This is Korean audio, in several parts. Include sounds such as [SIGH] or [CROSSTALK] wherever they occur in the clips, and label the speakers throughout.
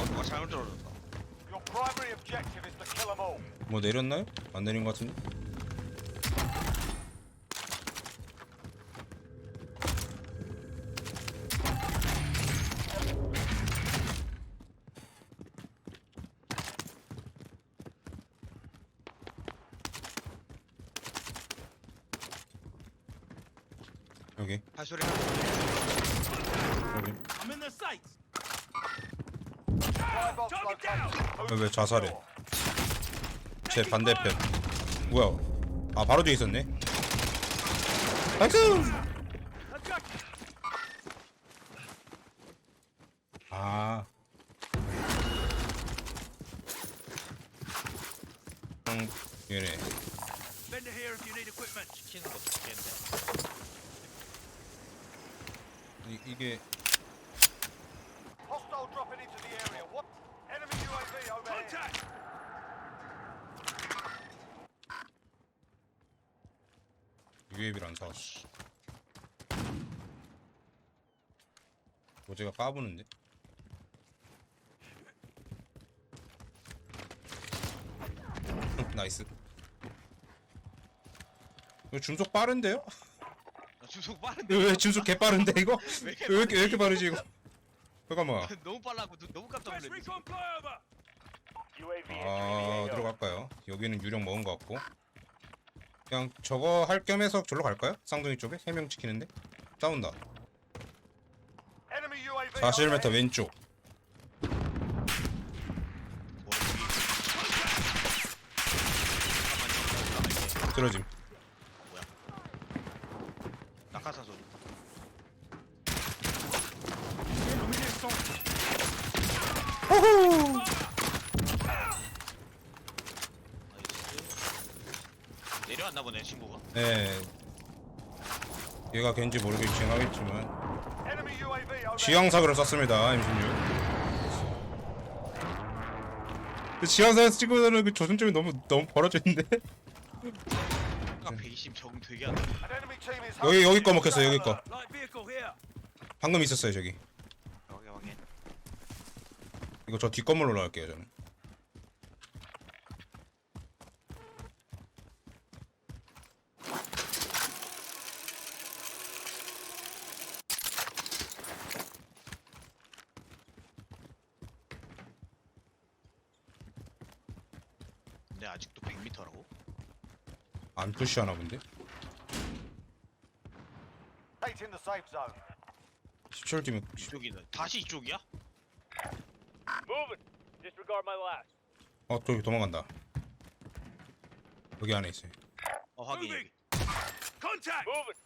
Speaker 1: 어 누가 잘못 들어줬다
Speaker 2: Your primary objective is to kill them all.
Speaker 3: 뭐 내렸나요? 안 내린 것 같은데? 여기
Speaker 1: 발소리
Speaker 3: 여기
Speaker 4: I'm in the sights.
Speaker 2: Supply box
Speaker 4: Target down.
Speaker 2: located.
Speaker 3: 왜, 왜 자살해? 제 반대편. 뭐야? 아 바로 뒤에 있었네? 나이스. 아. 음, 얘네.
Speaker 1: 것도 좋겠네
Speaker 3: 이, 이게
Speaker 2: Enemy UAV overhead.
Speaker 4: Contact.
Speaker 3: UAV를 안 사왔어 어제가 까부는데 나이스 이거 중속 빠른데요?
Speaker 1: 나 주속 빠른데
Speaker 3: 왜 중속 개 빠른데 이거?
Speaker 1: 왜 이렇게,
Speaker 3: 왜 이렇게 빠르지 이거? 잠깐만 [LAUGHS]
Speaker 1: 너무 빨라고 눈- 너무 깜짝
Speaker 4: recon flyover.
Speaker 2: UAV
Speaker 3: 아 들어갈까요? 여기는 유령 먹은 것 같고 그냥 저거 할 겸 해서 절로 갈까요? 쌍둥이 쪽에? 3명 지키는데? 싸운다
Speaker 2: Enemy UAV
Speaker 3: 41m
Speaker 2: overhead.
Speaker 3: 왼쪽
Speaker 1: 뭐
Speaker 3: 쓰러짐
Speaker 1: 뭐야 낙하산 소리 나이스 내려왔나 보네 친구가
Speaker 3: 네 얘가 걘지 모르겠지만. 하겠지만. 지형사격을 썼습니다 M16. 그 지형사에서 찍으면 그 조준점이 너무 너무 벌어져 있는데?
Speaker 1: 아까 120 적응 되게 한다
Speaker 2: An enemy team is
Speaker 3: 여기 여기 거 먹혔어 여기 거. 방금 있었어요 저기. 이거 저 뒷건물로 올라갈게요 저는
Speaker 1: 근데 아직도 100m라고?
Speaker 3: 안 푸시하나 본데?
Speaker 2: Eight in the safe zone.
Speaker 3: 17 뒤면
Speaker 1: 이쪽이는 다시 이쪽이야?
Speaker 4: Moving. Disregard my last.
Speaker 3: 어 저기 도망간다 여기 안에 있어요
Speaker 1: 어 확인. 여기
Speaker 4: Contact. Moving.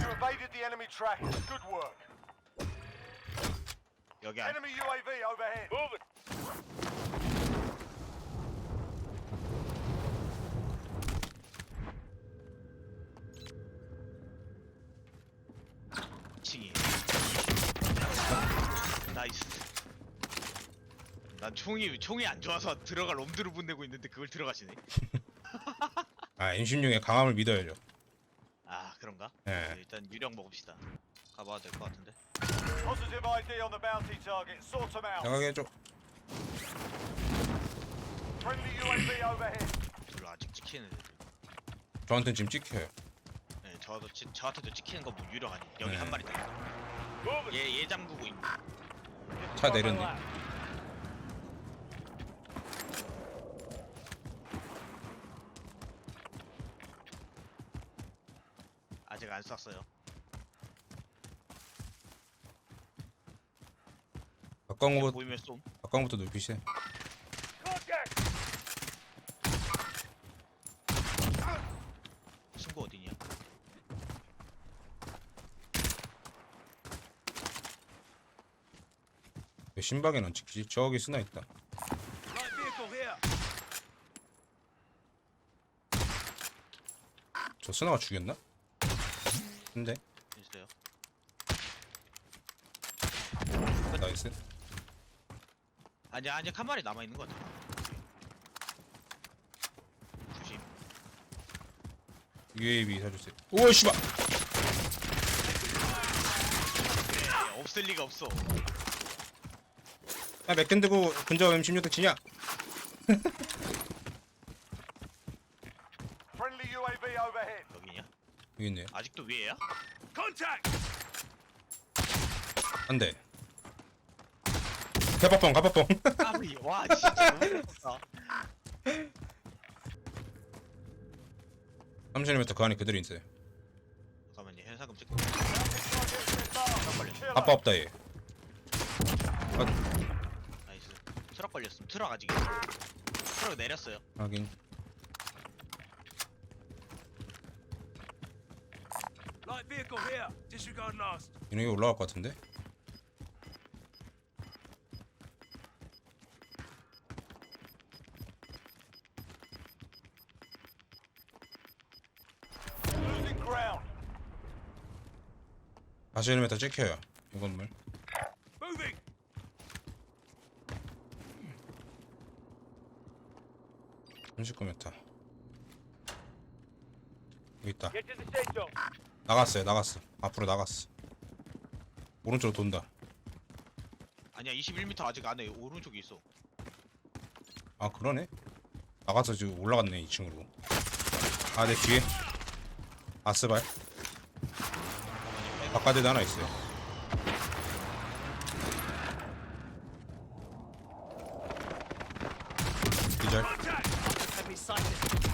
Speaker 2: You evaded the enemy trackers. Good work.
Speaker 1: 여기 안
Speaker 2: Enemy UAV overhead.
Speaker 4: Moving.
Speaker 1: 층이 나이스 난 총이 총이 안 좋아서 들어갈 롬드를 분내고 있는데 그걸 들어가시네 [LAUGHS]
Speaker 3: 아 M16의 강함을 믿어야죠
Speaker 1: 아 그런가?
Speaker 3: 예.
Speaker 1: 일단 유령 먹읍시다 가봐도 될것 같은데
Speaker 2: Positive ID on the bounty target. Sort them out.
Speaker 3: 나가게 해줘
Speaker 2: Friendly UAV overhead.
Speaker 1: 별로 아직 찍히는 애들
Speaker 3: 저한테는 지금 찍혀요
Speaker 1: 네 저도 지, 저한테도 찍히는 거 뭐 유령 아니 여기
Speaker 3: 네.
Speaker 1: 한 마리 더
Speaker 4: Moving.
Speaker 1: 얘, 얘 잠그고 있네
Speaker 3: 차 내렸네
Speaker 1: 아직 안 쐈어요
Speaker 3: 가까운 거
Speaker 1: 보이면 쏨
Speaker 3: 가까운 것부터 눕히세.
Speaker 1: 친구 어디냐
Speaker 3: 왜 신박에는 안 찍히지? 저기 쓰나 있다. 저 스나가 죽였나? 근데
Speaker 1: 있어요
Speaker 3: 나이스
Speaker 1: 아니 아직 한 마리 남아 있는 것 같아 조심
Speaker 3: UAV 사주세요 우와 씨발
Speaker 1: 없을 리가 없어.
Speaker 3: 야 맥켄 들고 근접 M16 치냐?
Speaker 2: Friendly UAV overhead.
Speaker 1: 여기냐?
Speaker 3: 여기 있네
Speaker 1: 아직도 위에야?
Speaker 4: Contact!
Speaker 3: 안 돼 개밥뻥 가밥뻥
Speaker 1: 까비. 와 진짜 너무 무섭다.
Speaker 3: 30mm 그 안에 그대로 있어요
Speaker 1: 잠깐만요. 현상금 찍고.
Speaker 3: 아빠 없다 얘
Speaker 1: 나이스. 트럭 걸렸음. 트럭 아직 있어. 트럭 내렸어요.
Speaker 3: 하긴
Speaker 4: Light vehicle here. Disregard last.
Speaker 3: 이놈이 올라갈 것 같은데? 41m 찍혀요 이 건물. 삼십구 m 여기 있다. 나갔어요 나갔어. 앞으로 나갔어. 오른쪽으로 돈다.
Speaker 1: 아니야 21m 아직 안에 오른쪽에 있어.
Speaker 3: 아 그러네? 나가서 지금 올라갔네 2층으로. 아 내 뒤에. 아스발 바깥에도 하나 있어요 기절!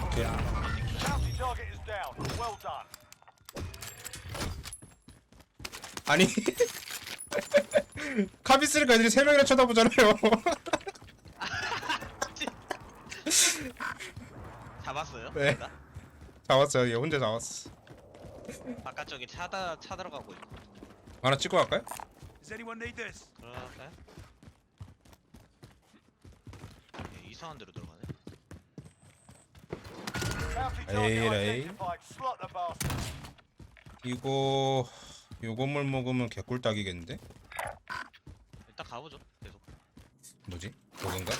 Speaker 3: 오케이
Speaker 2: Bounty target is down. Well done.
Speaker 3: 아니 [LAUGHS] 카비스니까 애들이 3명이나 쳐다보잖아요 [LAUGHS]
Speaker 1: 잡았어요?
Speaker 3: 네. 잡았어요 얘 혼자 잡았어
Speaker 1: 바깥쪽에 차다 차 들어가고 있고.
Speaker 3: 하나 찍고 갈까요?
Speaker 4: Does anyone need this?
Speaker 1: 그럴까요? 예, 이상한 데로 들어가네.
Speaker 2: The bastard.
Speaker 3: 이거 요 건물 먹으면 개꿀 딱이겠는데?
Speaker 1: 일단 가보죠. 계속.
Speaker 3: 뭐지? 저긴가?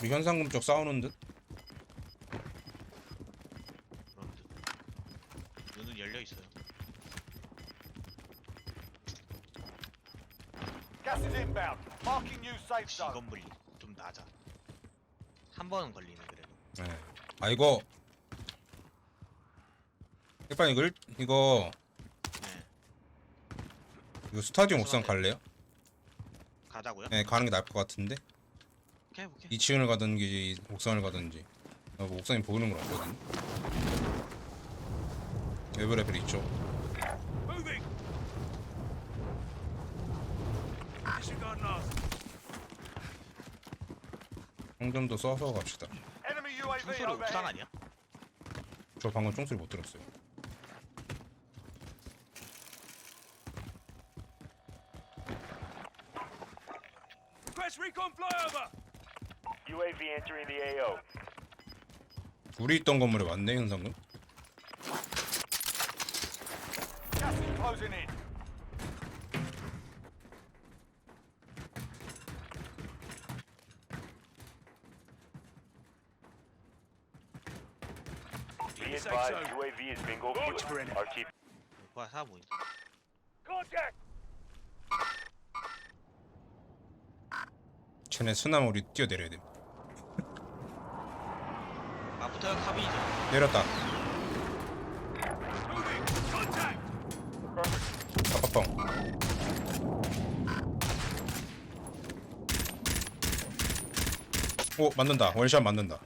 Speaker 3: 우리 현상금 쪽 싸우는 듯?
Speaker 1: 그런 듯. 눈은 열려 있어요.
Speaker 2: Gas is inbound. Marking new safe
Speaker 1: 역시
Speaker 2: zone.
Speaker 1: 이건 물리 좀 낮아. 한 번은 걸리네 그래도.
Speaker 3: 네. 아 이거 일단 이거 일- 이거
Speaker 1: 네.
Speaker 3: 이거 스타디움 옥상 갈래요?
Speaker 1: 가자고요?
Speaker 3: 네 가는 게 나을 것 같은데
Speaker 1: 오케이 오케이.
Speaker 3: 2층을 가든지 옥상을 가든지 아, 뭐 옥상이 보이는 건 없거든 외부 레벨 있죠
Speaker 4: Moving! Disregard last.
Speaker 3: 홍점도 써서 갑시다
Speaker 1: 총소리 옥상. 아니야?
Speaker 3: 저 방금 총소리 못 들었어요
Speaker 4: Request recon flyover!
Speaker 5: UAV entering the AO.
Speaker 3: 둘이 있던 건물에 왔네 현상금
Speaker 2: Gas is closing in.
Speaker 5: Be advised. UAV is bingo fuel.
Speaker 4: for enemy.
Speaker 5: RT
Speaker 1: 뭐야 사 보인다.
Speaker 4: Contact!
Speaker 3: 쟤네 스나면 우리 뛰어내려야 돼
Speaker 1: 아 붙어요 카빈이죠.
Speaker 3: 내렸다
Speaker 4: Moving! Contact!
Speaker 3: 아빠뻥 오 맞는다 원샷 맞는다.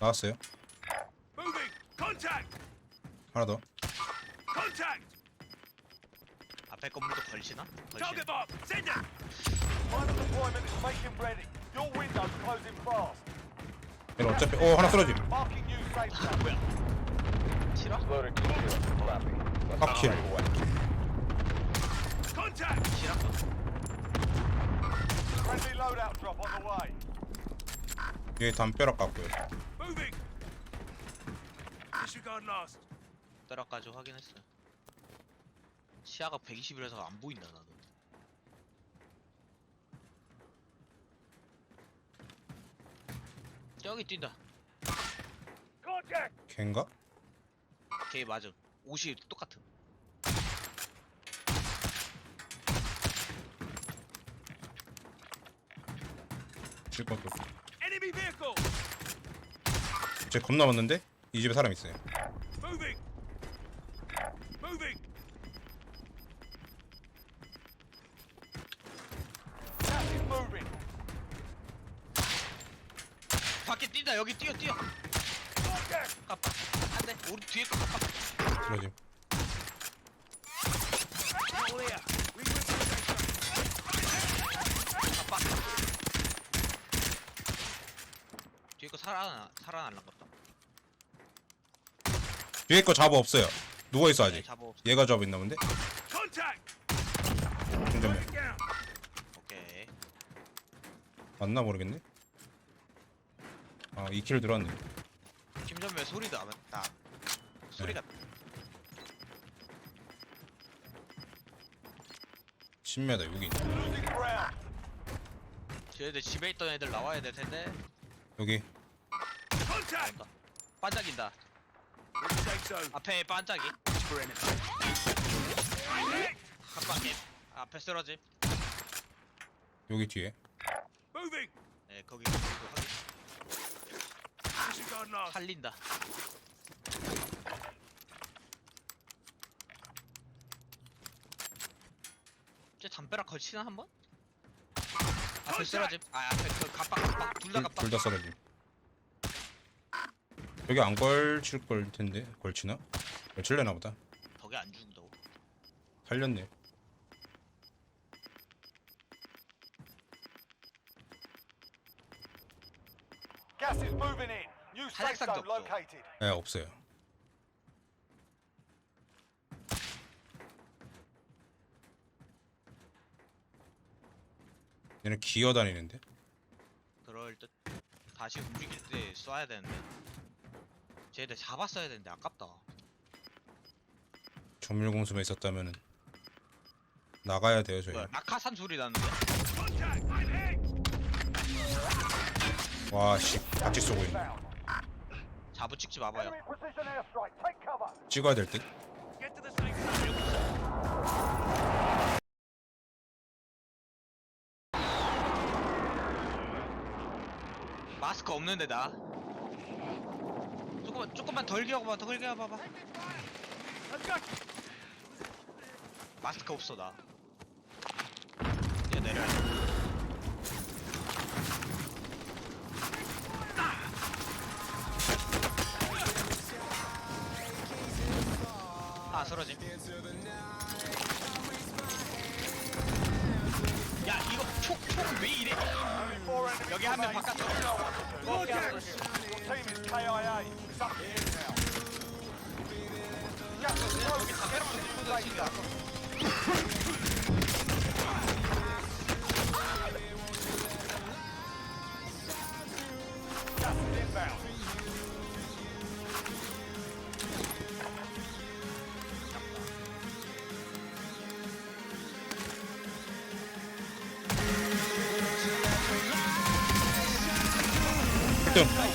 Speaker 3: 나왔어요! 하나 더!
Speaker 1: 앞에 건물도 걸리나? 걸리나?
Speaker 4: Target bomb! Send it!
Speaker 2: Final deployment is making ready. Your window's closing fast.
Speaker 3: 얘는 어차피 오 하나 쓰러짐
Speaker 2: Marking new safe zone.
Speaker 1: 뭐야? 싫어?
Speaker 3: 빡킬
Speaker 4: Contact!
Speaker 1: 싫어?
Speaker 2: Friendly loadout drop on the way.
Speaker 3: 얘 담벼락 같고요
Speaker 4: Moving! Disregard last.
Speaker 1: 때라까지 확인했어요. 시야가 120이라서 안 보인다 나도. 저기 뛴다.
Speaker 3: 걘가?
Speaker 1: 걔 맞음. 옷이 똑같음.
Speaker 3: 질 것도.
Speaker 4: Enemy vehicle!
Speaker 3: 쟤 겁나 많는데? 이 집에 사람 있어요.
Speaker 4: Moving!
Speaker 1: 밖에 뛴다. 여기 뛰어 뛰어. 깜빡. 안돼. 우리 뒤에 거 깜빡.
Speaker 4: the
Speaker 1: 깜빡. 뒤에 거 살아나 살아날란 것다.
Speaker 3: 뒤에 거 잡어 없어요. 누워 있어
Speaker 1: 네,
Speaker 3: 아직.
Speaker 1: 잡어.
Speaker 3: 얘가 잡어 있나 본데?
Speaker 4: Down!
Speaker 1: 오케이.
Speaker 3: 맞나 모르겠네. 아, 2킬 들어왔네.
Speaker 1: 김전면 소리도 안 나. 소리가
Speaker 3: 10m 여기 있네.
Speaker 1: 쟤네들 집에 있던 애들 나와야 될 텐데.
Speaker 3: 여기!
Speaker 1: 나온다. 반짝인다. 앞에 반짝이. 깜빡이. 앞에 쓰러짐.
Speaker 3: 여기 뒤에.
Speaker 1: 네 거기 거기. 살린다. 쟤 담벼락 걸치나 한 번? 앞에 쓰러짐. 아 앞에 그 갑박 갑박 둘다 갑박.
Speaker 3: 둘다 썰어지. 여기 안 걸칠 걸 텐데 걸치나? 걸칠래나 보다.
Speaker 1: 덕에 안 죽는다고.
Speaker 3: 살렸네.
Speaker 2: Gas is moving in.
Speaker 1: 없어.
Speaker 2: located.
Speaker 3: 네 없어요. 얘는 기어다니는데?
Speaker 1: 그럴 듯. 다시 움직일 때 쏴야 되는데. 쟤들 잡았어야 되는데 아깝다.
Speaker 3: 조밀공습에 있었다면은 나가야 돼요 저희.
Speaker 1: 뭐야 낙하산 소리 나는데?
Speaker 3: 와씨 같이 쏘고 있네.
Speaker 2: Found.
Speaker 1: 자부 찍지 마봐요.
Speaker 3: 찍어야 될 듯.
Speaker 1: 마스크 없는데 나. 조금만 조금만 덜 기어봐 덜 기어봐봐. 마스크 없어 나. 이제 내려. 쓰러짐. 야 이거 촉촉 왜 이래?
Speaker 2: Only four enemies
Speaker 1: 여기 한명
Speaker 2: KIA. It's up to
Speaker 3: Welcome.